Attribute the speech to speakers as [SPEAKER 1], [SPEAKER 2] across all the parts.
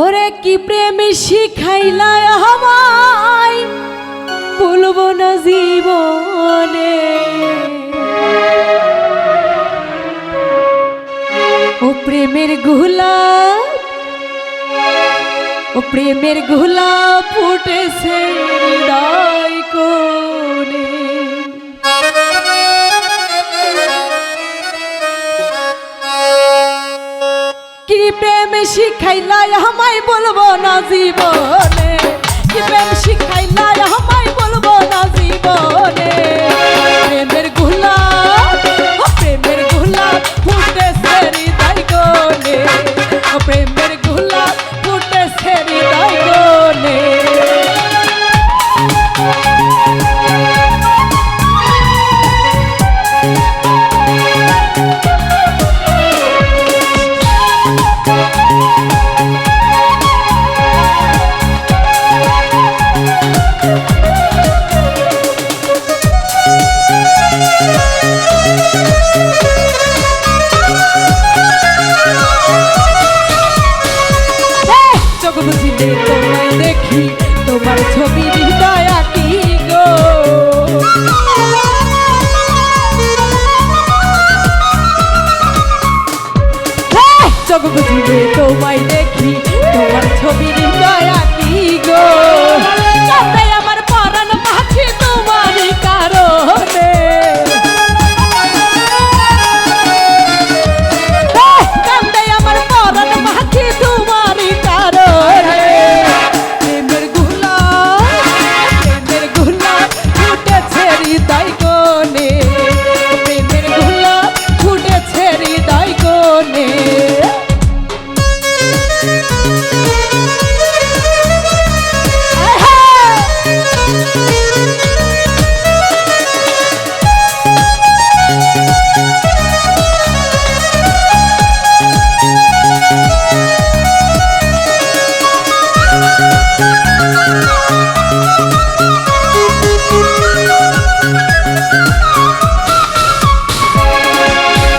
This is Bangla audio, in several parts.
[SPEAKER 1] ওরে কি প্রেম শিখাইলা আমায়? বলব না জীবনে। ও প্রেমের গোলাপ, ও প্রেমের গোলাপ ফুটেছে হৃদয়। শিখাইলা আমায় বলব না জীবনে। দেখি তোমার ছবি হৃদয় আঁকি গো। চোখ বুঝিলে তোমায় দেখি তোমার ছবি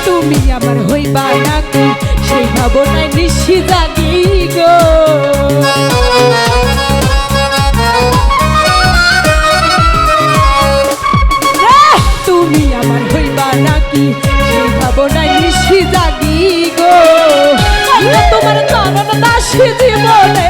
[SPEAKER 1] তুমি আমার হইবা নাকি সেই ভাবনায় নিশি জাগি গো আহ! তুমি আমার হইবা নাকি সেই তোমার চরণ দাসী জীবনে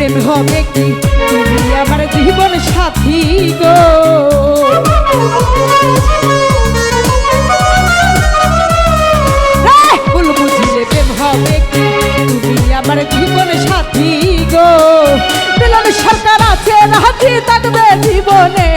[SPEAKER 1] প্রেম হবে কি? তুমি আমার জীবন সাথী গো। জীবন সরকার আছে রাজি থাকবে জীবনেতে